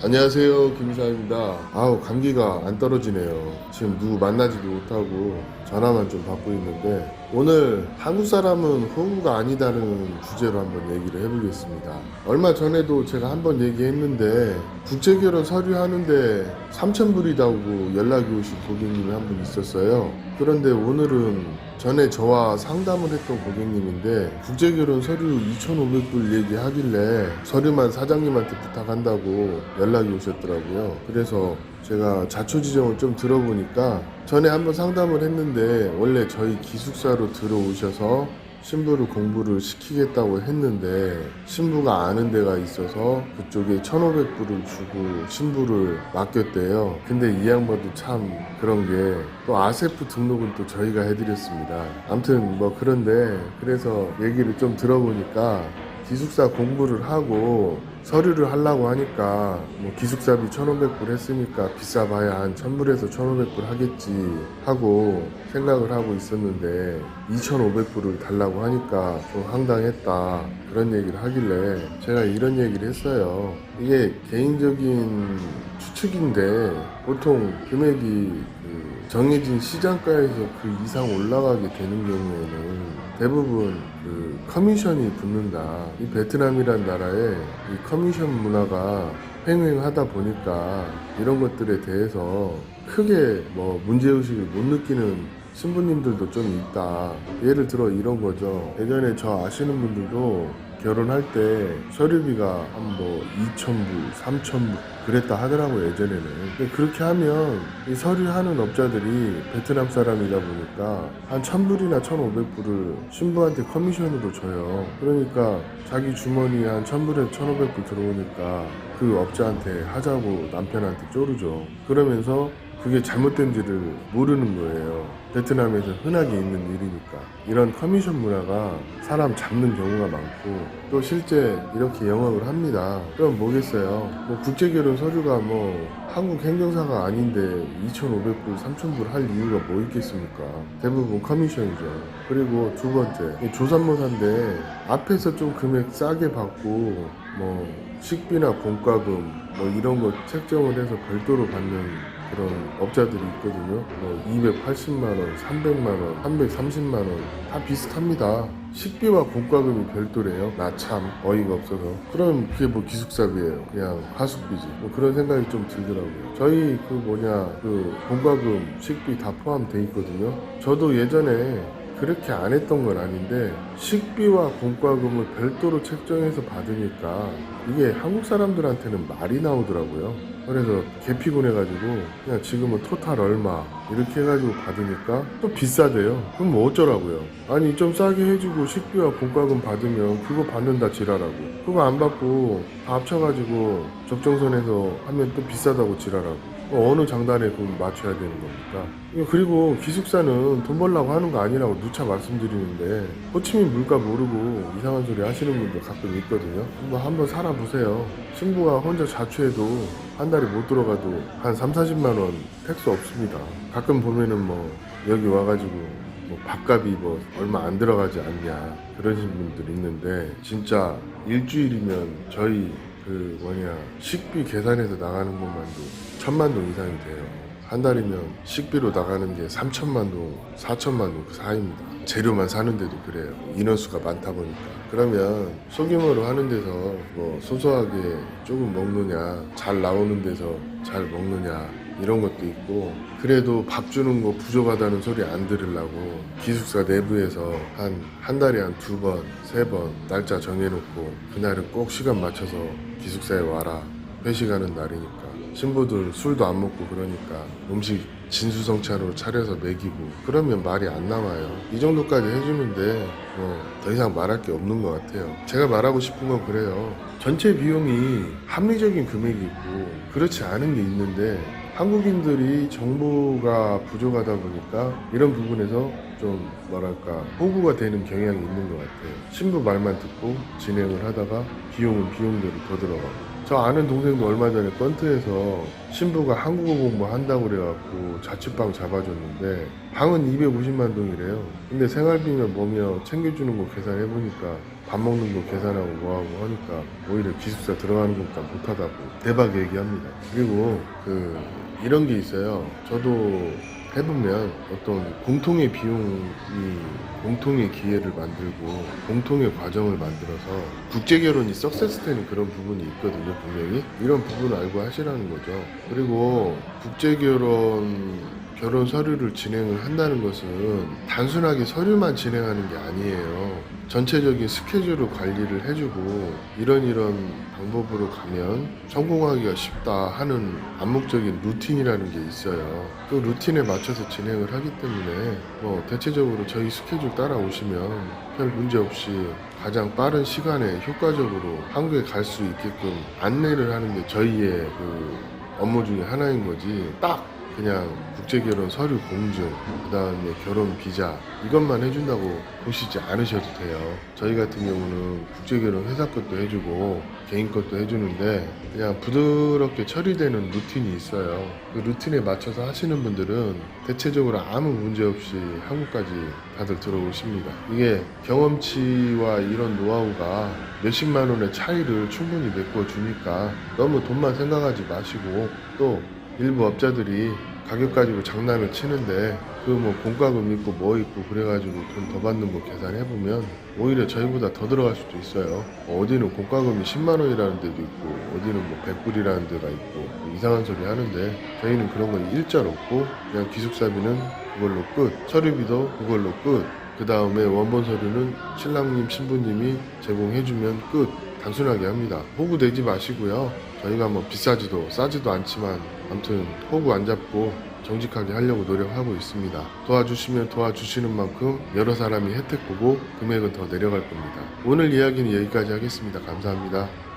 안녕하세요 김사입니다. 아우 감기가 안 떨어지네요. 지금 누구 만나지도 못하고 전화만 좀 받고 있는데 오늘 한국 사람은 호구가 아니다는 주제로 한번 얘기를 해보겠습니다. 얼마 전에도 제가 한번 얘기했는데 국제결혼 서류 하는데 3,000불이다고 연락이 오신 고객님이 한 분 있었어요. 그런데 오늘은 전에 저와 상담을 했던 고객님인데 국제결혼 서류 2,500불 얘기하길래 서류만 사장님한테 부탁한다고 연락이 오셨더라고요. 그래서 제가 자초지종을 좀 들어보니까 전에 한번 상담을 했는데 원래 저희 기숙사로 들어오셔서 신부를 공부를 시키겠다고 했는데 신부가 아는 데가 있어서 그쪽에 1,500불을 주고 신부를 맡겼대요. 근데 이 양반도 참 그런 게 또 아세프 등록은 또 저희가 해드렸습니다. 아무튼 뭐 그런데 그래서 얘기를 좀 들어보니까 기숙사 공부를 하고 서류를 하려고 하니까 뭐 기숙사비 1,500불 했으니까 비싸봐야 한 1,000불에서 1,500불 하겠지 하고 생각을 하고 있었는데 2,500불을 달라고 하니까 좀 황당했다 그런 얘기를 하길래 제가 이런 얘기를 했어요. 이게 개인적인 추측인데 보통 금액이 그 정해진 시장가에서 그 이상 올라가게 되는 경우에는 대부분 그 커미션이 붙는다. 이 베트남이란 나라에 이 커미션 문화가 횡행하다 보니까 이런 것들에 대해서 크게 뭐 문제의식을 못 느끼는 신부님들도 좀 있다. 예를 들어 이런 거죠. 예전에 저 아시는 분들도 결혼할 때 서류비가 한 뭐 2,000불, 3,000불 그랬다 하더라고요, 예전에는. 근데 그렇게 하면 이 서류하는 업자들이 베트남 사람이다 보니까 한 1,000불이나 1,500불을 신부한테 커미션으로 줘요. 그러니까 자기 주머니에 한 1,000불에서 1,500불 들어오니까 그 업자한테 하자고 남편한테 쪼르죠. 그러면서 그게 잘못된지를 모르는 거예요. 베트남에서 흔하게 있는 일이니까. 이런 커미션 문화가 사람 잡는 경우가 많고 또 실제 이렇게 영업을 합니다. 그럼 뭐겠어요? 뭐 국제결혼 서류가 뭐 한국 행정사가 아닌데 2,500불, 3,000불 할 이유가 뭐 있겠습니까? 대부분 커미션이죠. 그리고 두 번째, 이 조산모사인데 앞에서 좀 금액 싸게 받고 뭐 식비나 공과금 뭐 이런 거 책정을 해서 별도로 받는 그런 업자들이 있거든요. 뭐 280만 원, 300만 원, 330만 원 다 비슷합니다. 식비와 공과금이 별도래요. 나 참 어이가 없어서. 그럼 그게 뭐 기숙사비예요. 그냥 하숙비지. 뭐 그런 생각이 좀 들더라고요. 저희 그 뭐냐 그 공과금, 식비 다 포함돼 있거든요. 저도 예전에 그렇게 안 했던 건 아닌데 식비와 공과금을 별도로 책정해서 받으니까 이게 한국 사람들한테는 말이 나오더라고요. 그래서 개 피곤해가지고 그냥 지금은 토탈 얼마 이렇게 해가지고 받으니까 또 비싸대요. 그럼 뭐 어쩌라고요? 아니 좀 싸게 해주고 식비와 공과금 받으면 그거 받는다 지랄하고 그거 안 받고 다 합쳐가지고 적정선에서 하면 또 비싸다고 지랄하고 어, 어느 장단에 그럼 맞춰야 되는 겁니까? 그리고 기숙사는 돈 벌라고 하는 거 아니라고 누차 말씀드리는데 호치민 물가 모르고 이상한 소리 하시는 분들 가끔 있거든요. 한번 한번 살아보세요. 신부가 혼자 자취해도 한 달에 못 들어가도 한 3, 40만 원 택스 없습니다. 가끔 보면은 뭐 여기 와가지고 뭐 밥값이 뭐 얼마 안 들어가지 않냐 그러신 분들 있는데 진짜 일주일이면 저희 그 뭐냐 식비 계산해서 나가는 것만도 천만 동 이상이 돼요. 한 달이면 식비로 나가는 게 3천만 동, 4천만 동 그 사이입니다. 재료만 사는데도 그래요. 인원수가 많다 보니까. 그러면 소규모로 하는 데서 뭐 소소하게 조금 먹느냐, 잘 나오는 데서 잘 먹느냐, 이런 것도 있고 그래도 밥 주는 거 부족하다는 소리 안 들으려고 기숙사 내부에서 한 한 달에 한 두 번, 세 번 날짜 정해놓고 그날은 꼭 시간 맞춰서 기숙사에 와라 회식하는 날이니까 신부들 술도 안 먹고 그러니까 음식 진수성찬으로 차려서 먹이고 그러면 말이 안 나와요. 이 정도까지 해주는데 뭐 더 이상 말할 게 없는 것 같아요. 제가 말하고 싶은 건 그래요. 전체 비용이 합리적인 금액이 있고 그렇지 않은 게 있는데 한국인들이 정보가 부족하다 보니까 이런 부분에서 좀 뭐랄까 호구가 되는 경향이 있는 것 같아요. 신부 말만 듣고 진행을 하다가 비용은 비용대로 더 들어가고 저 아는 동생도 얼마 전에 건트에서 신부가 한국어 공부한다고 그래갖고 자취방 잡아줬는데 방은 250만 동이래요. 근데 생활비면 뭐며 챙겨주는 거 계산해보니까 밥 먹는 거 계산하고 뭐하고 하니까 오히려 기숙사 들어가는 것보다 못하다고 대박 얘기합니다. 그리고 그 이런 게 있어요. 저도 해보면 어떤 공통의 비용이 공통의 기회를 만들고 공통의 과정을 만들어서 국제 결혼이 석세스 되는 그런 부분이 있거든요 분명히. 이런 부분을 알고 하시라는 거죠. 그리고 국제 결혼 결혼 서류를 진행을 한다는 것은 단순하게 서류만 진행하는 게 아니에요. 전체적인 스케줄을 관리를 해주고 이런 이런 방법으로 가면 성공하기가 쉽다 하는 암묵적인 루틴이라는 게 있어요. 그 루틴에 맞 춰서 진행을 하기 때문에 뭐 대체적으로 저희 스케줄 따라오시면 별 문제 없이 가장 빠른 시간에 효과적으로 한국에 갈 수 있게끔 안내를 하는 게 저희의 그 업무 중에 하나인 거지. 딱 그냥 국제결혼 서류 공증, 그 다음에 결혼 비자, 이것만 해준다고 보시지 않으셔도 돼요. 저희 같은 경우는 국제결혼 회사 것도 해주고, 개인 것도 해주는데, 그냥 부드럽게 처리되는 루틴이 있어요. 그 루틴에 맞춰서 하시는 분들은 대체적으로 아무 문제 없이 한국까지 다들 들어오십니다. 이게 경험치와 이런 노하우가 몇십만 원의 차이를 충분히 메꿔 주니까 너무 돈만 생각하지 마시고, 또 일부 업자들이 가격 가지고 장난을 치는데 그 뭐 공과금 있고 뭐 있고 그래가지고 돈 더 받는 거 계산해 보면 오히려 저희보다 더 들어갈 수도 있어요. 어디는 공과금이 10만 원이라는 데도 있고 어디는 뭐 100불이라는 데가 있고 뭐 이상한 소리 하는데 저희는 그런 건 일절 없고 그냥 기숙사비는 그걸로 끝 서류비도 그걸로 끝그 다음에 원본 서류는 신랑님 신부님이 제공해주면 끝 단순하게 합니다. 호구 내지 마시고요. 저희가 뭐 비싸지도 싸지도 않지만 아무튼 호구 안 잡고 정직하게 하려고 노력하고 있습니다. 도와주시면 도와주시는 만큼 여러 사람이 혜택 보고 금액은 더 내려갈 겁니다. 오늘 이야기는 여기까지 하겠습니다. 감사합니다.